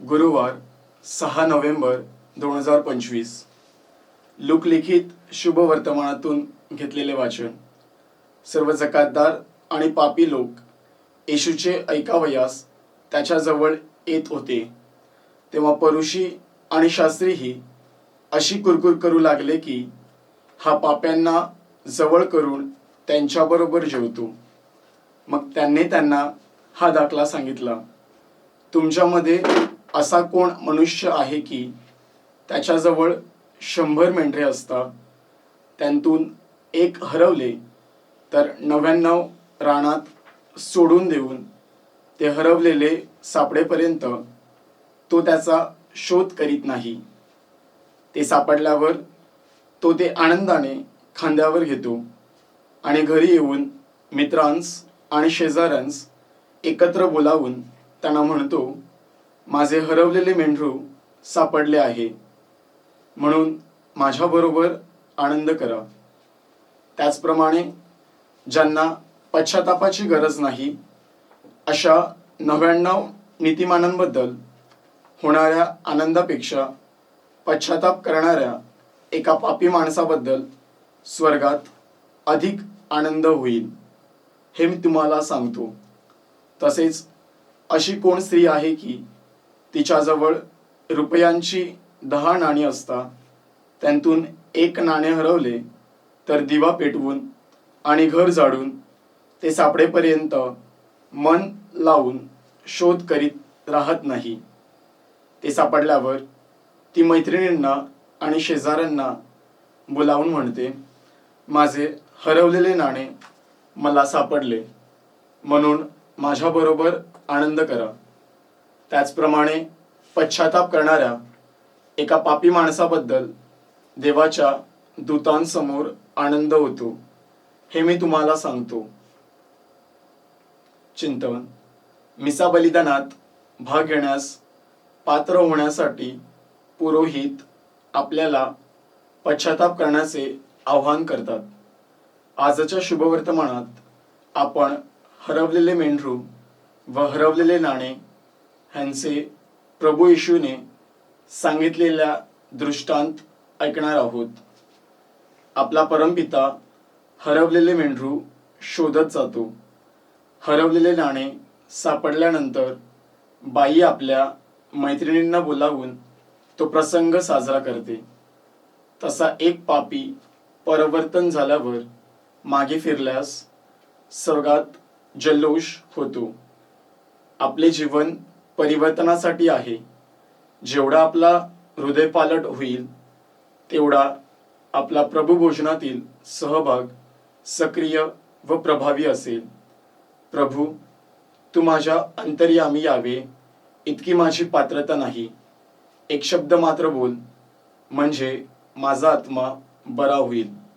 गुरुवार सहा नोव्हेंबर दोन हजार पंचवीस. लोकलिखित शुभ वर्तमानातून घेतलेले वाचन. सर्व जकातदार आणि पापी लोक येशूचे ऐकावयास त्याच्याजवळ येत होते. तेव्हा परुषी आणि शास्त्रीही अशी कुरकुर करू लागले की हा पाप्यांना जवळ करून त्यांच्याबरोबर जेवतो. मग त्यांनी त्यांना हा दाखला सांगितला तुमच्यामध्ये असा कोण मनुष्य आहे की त्याच्याजवळ शंभर मेंढरे असता त्यांतून एक हरवले तर नव्याण्णव रानात सोडून देऊन ते हरवलेले सापडेपर्यंत तो त्याचा शोध करीत नाही. ते सापडल्यावर तो ते आनंदाने खांद्यावर घेतो आणि घरी येऊन मित्रांस आणि शेजाऱ्यांस एकत्र बोलावून त्यांना म्हणतो माझे हरवलेले मेंढरू सापडले आहे. म्हणून माझ्याबरोबर आनंद करा. त्याचप्रमाणे ज्यांना पश्चातापाची गरज नाही अशा नव्याण्णव नीतिमानांबद्दल होणाऱ्या आनंदापेक्षा पश्चाताप करणाऱ्या एका पापी माणसाबद्दल स्वर्गात अधिक आनंद होईल हे मी तुम्हाला सांगतो. तसेच अशी कोण स्त्री आहे की तिच्याजवळ रुपयांची दहा नाणी असता त्यांतून एक नाणे हरवले तर दिवा पेटवून आणि घर जाडून ते सापडेपर्यंत मन लावून शोध करीत राहत नाही. ते सापडल्यावर ती मैत्रिणींना आणि शेजाऱ्यांना बोलावून म्हणते माझे हरवलेले नाणे मला सापडले म्हणून माझ्याबरोबर आनंद करा. त्याचप्रमाणे पश्चाताप करणाऱ्या एका पापी माणसाबद्दल देवाच्या दूतांसमोर आनंद होतो हे मी तुम्हाला सांगतो. चिंतन मिसा बलिदानात भाग घेण्यास पात्र होण्यासाठी पुरोहित आपल्याला पश्चाताप करण्याचे आवाहन करतात. आजच्या शुभवर्तमानात आपण हरवलेले मेंढरू व हरवलेले नाणे ह्यांचे प्रभू येशूने सांगितलेल्या दृष्टांत ऐकणार आहोत. आपला परमपिता हरवलेले मेंढरू शोधत जातो. हरवलेले नाणे सापडल्यानंतर बाई आपल्या मैत्रिणींना बोलावून तो प्रसंग साजरा करते. तसा एक पापी परिवर्तन झाल्यावर मागे फिरल्यास स्वर्गात जल्लोष होतो. आपले जीवन परिवर्तनासाठी आहे. जेवढा आपला हृदयपालट होईल तेवढा आपला प्रभू भोजनातील सहभाग सक्रिय व प्रभावी असेल. प्रभू तू माझ्या अंतर्यामी यावे इतकी माझी पात्रता नाही. एक शब्द मात्र बोल म्हणजे माझा आत्मा बरा होईल.